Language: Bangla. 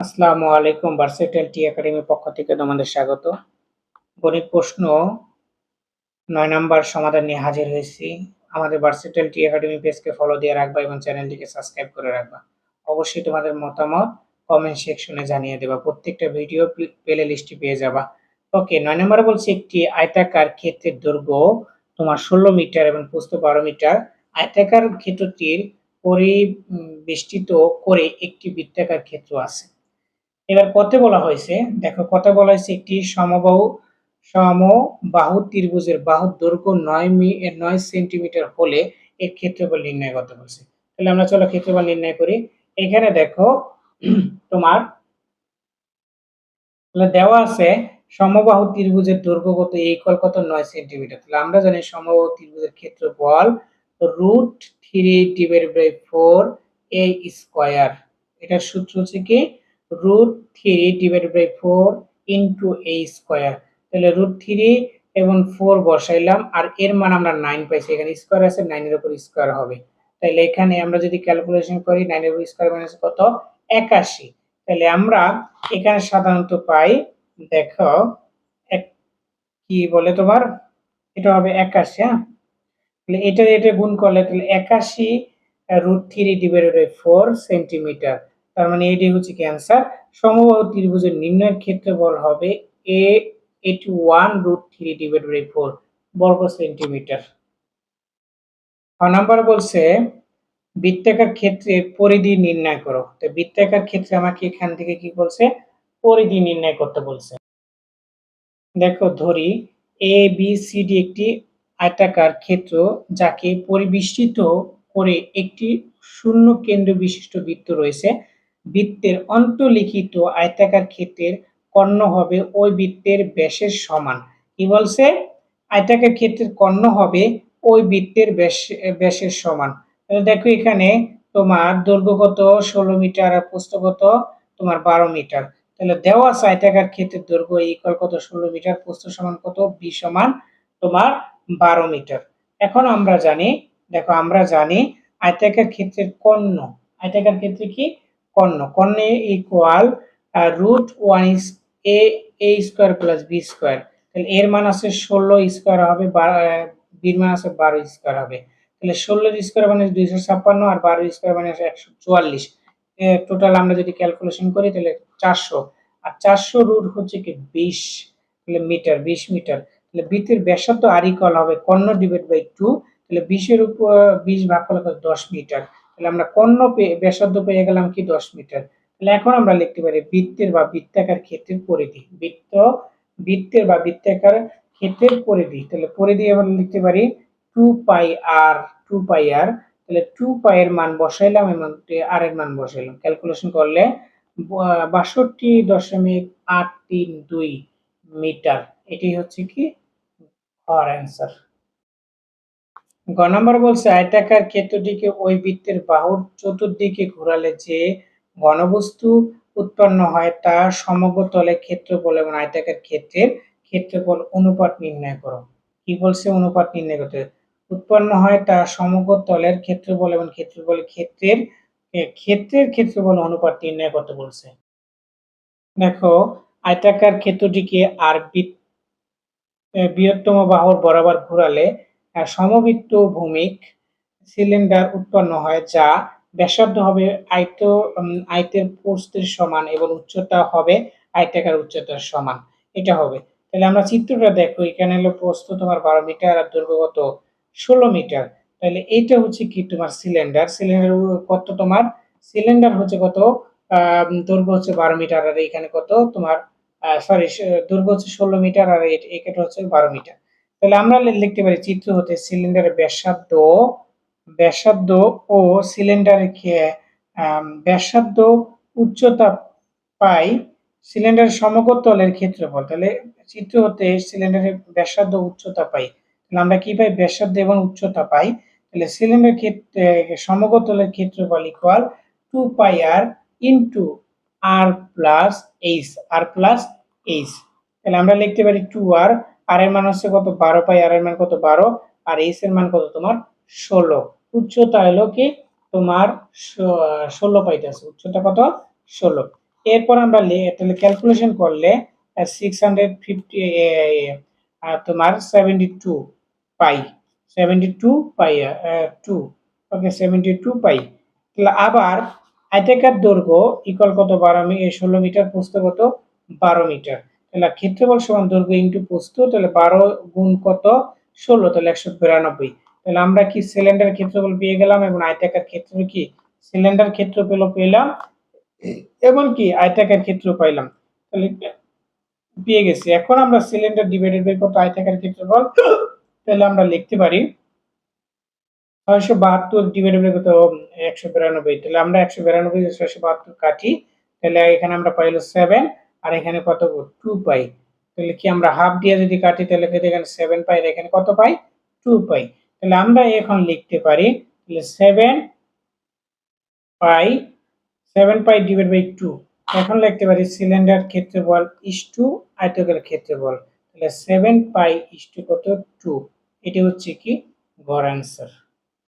আসসালামু আলাইকুম ভার্সেটাইল টি একাডেমির পক্ষ থেকে তোমাদের স্বাগত। গণিত প্রশ্ন নয় নাম্বার সমাধান নিয়ে হাজির হয়েছি। আমাদের ভার্সেটাইল টি একাডেমি পেজকে ফলো দিয়ে রাখবা এবং চ্যানেলটিকে সাবস্ক্রাইব করে রাখবা। অবশ্যই তোমাদের মতামত কমেন্ট সেকশনে জানিয়ে দেবা। প্রত্যেকটা ভিডিও প্লে লিস্টে পেয়ে যাবা। ওকে নয় নম্বরে বলছি, একটি আয়তাকার ক্ষেত্রের দৈর্ঘ্য তোমার ষোলো মিটার এবং প্রস্থ বারো মিটার। আয়তাকার ক্ষেত্রটির পরিবেষ্টিত করে একটি বৃত্তাকার ক্ষেত্র আছে। এবার কত বলা হয়েছে, দেখো কত বলা হয়েছে একটি সমবাহু সমবাহু ত্রিভুজের বাহুর দৈর্ঘ্য নয় মি নয় সেন্টিমিটার হলে এর ক্ষেত্রফল নির্ণয় করতে বলছে। তাহলে আমরা চলো ক্ষেত্রফল নির্ণয় করি। এখানে দেখো, তোমার দেওয়া আছে সমবাহু ত্রিভুজের দৈর্ঘ্য কত এই কল কত? নয় সেন্টিমিটার। তাহলে আমরা জানি সমবাহু ত্রিভুজের ক্ষেত্রফল root three divide by four a square এটার সূত্র হচ্ছে কি? Root three divided by four into a square তাহলে রুট থ্রি এবং ফোর বসাইলাম, আর এর মান আমরা নাইন পাইছি। এখানে স্কোয়ার আছে নাইনের উপর স্কোয়ার হবে। তাহলে এখানে আমরা যদি ক্যালকুলেশন করি নাইনের উপর স্কোয়ার মাইনাস কত? একাশি। তাহলে আমরা এখানে সাধারণত পাই, দেখো, এক, কি বলে তোমার? এটা হবে একাশি হ্যাঁ? তাহলে এটা এটা গুণ করলে তাহলে একাশি root three divided by four centimetre তার মানে এটি হচ্ছে কি অ্যান্সার সমবাহু ত্রিভুজের নির্ণয়ের ক্ষেত্রফল হবে এ eighty one root three divide by four বর্গ সেন্টিমিটার ছ নাম্বার বলছে, বৃত্তাকার ক্ষেত্রে পরিধি নির্ণয় করো। তো বৃত্তাকার ক্ষেত্রে আমাকে এখান থেকে কি বলছে? পরিধি নির্ণয় করতে বলছে। দেখো, ধরি এ বি সি ডি একটি আয়তাকার ক্ষেত্র যাকে পরিবেষ্টিত করে একটি শূন্য কেন্দ্র বিশিষ্ট বৃত্ত রয়েছে। বৃত্তের অন্তলিখিত আয়তাকার ক্ষেত্রের কর্ণ হবে ওই বৃত্তের ব্যাসের সমান। কি বলছে? আয়তাকার ক্ষেত্রের কর্ণ হবে ওই বৃত্তের ব্যাসের সমান। দেখো এখানে তোমার দৈর্ঘ্য কত? ষোলো মিটার আর প্রস্থ কত? তোমার বারো মিটার। তাহলে দেওয়া আছে আয়তাকার ক্ষেত্রের দৈর্ঘ্য ইকুয়াল কত? ষোলো মিটার, প্রস্থ সমান কত? বি সমান তোমার বারো মিটার। এখন আমরা জানি, দেখো আমরা জানি আয়তাকার ক্ষেত্রের কর্ণ। আয়তাকার ক্ষেত্রে কি? কর্ণ। কর্ণে equal root one is a a square plus b square তাহলে এর মান আছে ষোলো স্কোয়ার হবে বির মান আছে বারো স্কোয়ার হবে। তাহলে ষোলোর স্কোয়ার মানে দুইশো ছাপ্পান্ন আর বারো স্কোয়ার মানে একশো চুয়াল্লিশ। টোটাল আমরা যদি ক্যালকুলেশন করি, তাহলে চারশো। আর চারশো রুট হচ্ছে কি বিশ, তাহলে মিটার বিশ মিটার তাহলে বৃত্তের ব্যাসার্ধ আর ইকুয়াল হবে, কর্ণ ডিভাইড বাই টু তাহলে বিশের উপর, বিশ ভাগ করলে দশ মিটার তাহলে আমরা কর্ণ পেয়ে, ব্যাসার্ধ পেয়ে গেলাম কি দশ মিটার? তাহলে এখন আমরা লিখতে পারি বৃত্তের বা বৃত্তাকার ক্ষেত্রের পরিধি। বৃত্ত বৃত্তের বা বৃত্তাকার ক্ষেত্রের পরিধি। তাহলে পরিধি আমরা লিখতে পারি টু পাই আর, টু পাই আর। তাহলে টু পাই এর মান বসাইলাম এবং আর এর মান বসাইলাম। ক্যালকুলেশন করলে বাষট্টি দশমিক আট তিন দুই মিটার। এটি হচ্ছে কি আর অ্যান্সার। গ নম্বর বলছে, আয়তাকার ক্ষেত্রটিকে ওই বৃত্তের বাহুর চতুর্দিকে ঘোরালে যে ঘনবস্তু উৎপন্ন হয় তা সমগ্র তলের ক্ষেত্রফল এবং আয়তাকার ক্ষেত্রের ক্ষেত্রফল অনুপাত নির্ণয় করো। কি বলছে অনুপাত নির্ণয় করতে? উৎপন্ন হয় তা সমগ্র তলের ক্ষেত্রফল এবং ক্ষেত্রফল ক্ষেত্রের ক্ষেত্রের ক্ষেত্রফল অনুপাত নির্ণয় করতে বলছে। দেখো, আয়তাকার ক্ষেত্রটিকে আর বৃহত্তম বাহুর বরাবর ঘোরালে সমবৃত্ত ভূমিক সিলিন্ডার উৎপন্ন হয় যা ব্যাসার্ধ হবে আয়ত আয়তের প্রস্থের সমান এবং উচ্চতা হবে আয়তাকার উচ্চতার সমান। এটা হবে। তাহলে আমরা চিত্রটা দেখো। এখানে হলো প্রস্থ তোমার বারো মিটার আর দৈর্ঘ্য কত ষোলো মিটার। তাহলে এইটা হচ্ছে কি তোমার সিলিন্ডার সিলিন্ডার কত তোমার? সিলিন্ডার হচ্ছে কত? দৈর্ঘ্য হচ্ছে বারো মিটার আর এখানে কত তোমার সরি দৈর্ঘ্য হচ্ছে ষোলো মিটার আর এটা হচ্ছে বারো মিটার। তাহলে আমরা লিখতে পারি চিত্র হতে সিলিন্ডারের ব্যাসার্ধ ব্যাসার্ধ ও সিলিন্ডারের ব্যাসার্ধ উচ্চতা পাই সিলিন্ডারের সমগ্র তলের ক্ষেত্রফল। তাহলে চিত্র হতে সিলিন্ডারের ব্যাসার্ধ উচ্চতা পাই। তাহলে আমরা কি পাই? ব্যাসার্ধ এবং উচ্চতা পাই। তাহলে সিলিন্ডার ক্ষেত্রে সমগ্র তলের ক্ষেত্রফল equal to pi r into r plus h r plus h তাহলে আমরা লিখতে পারি টু আর আর এর মান হচ্ছে কত? বারো পাই আর এর মান কত? বারো। আর এইচ এর মান কত? তোমার ষোলো। উচ্চতা এলো কি? তোমার ষোলো পাইতেছে উচ্চতা কত? ষোলো। এরপর আমরা তাহলে ক্যালকুলেশন করলে সিক্স হান্ড্রেড ফিফটি তোমার seventy two pi seventy two pi. Two okay seventy two pi. তাহলে আবার আয়তাকার দৈর্ঘ্য ইকল কত? বারো ষোলো মিটার প্রস্থ কত? বারো মিটার। তাহলে ক্ষেত্রফল সমান দৈর্ঘ্য ইন্টু প্রস্থ, তাহলে বারো গুণ কত? ষোলো, তাহলে একশো বিরানব্বই। তাহলে আমরা কি সিলিন্ডার ক্ষেত্রফল পেয়ে গেলাম এবং আয়তাকার ক্ষেত্র কি? সিলিন্ডার ক্ষেত্রফল পেলাম। এবং কি? আয়তাকার ক্ষেত্র পাইলাম। তাহলে পেয়ে গেছি। এখন আমরা সিলিন্ডার ডিভাইডেড বাই কত? আয়তাকার ক্ষেত্রফল। তাহলে আমরা লিখতে পারি ছয়শো বাহাত্তর ডিভাইডেড বাই কত? একশো বিরানব্বই। তাহলে আমরা একশো বিরানব্বই, ছয়শো বাহাত্তর কাটি। তাহলে এখানে আমরা পাইলো সেভেন আর এখানে কত টু পাই। তাহলে কি আমরা হাফ দিয়ে যদি কাটি, তাহলে এখানে সেভেন পাই এখানে কত পাই? Two pi. তাহলে আমরা এখন লিখতে পারি, তাহলে seven pi seven pi divide by two এখন লিখতে পারি সিলিন্ডার ক্ষেত্রফল ইস টু আয়তকার ক্ষেত্রফল। তাহলে সেভেন পাই ইস টু কত? টু এটি হচ্ছে কি, গড় অ্যান্সার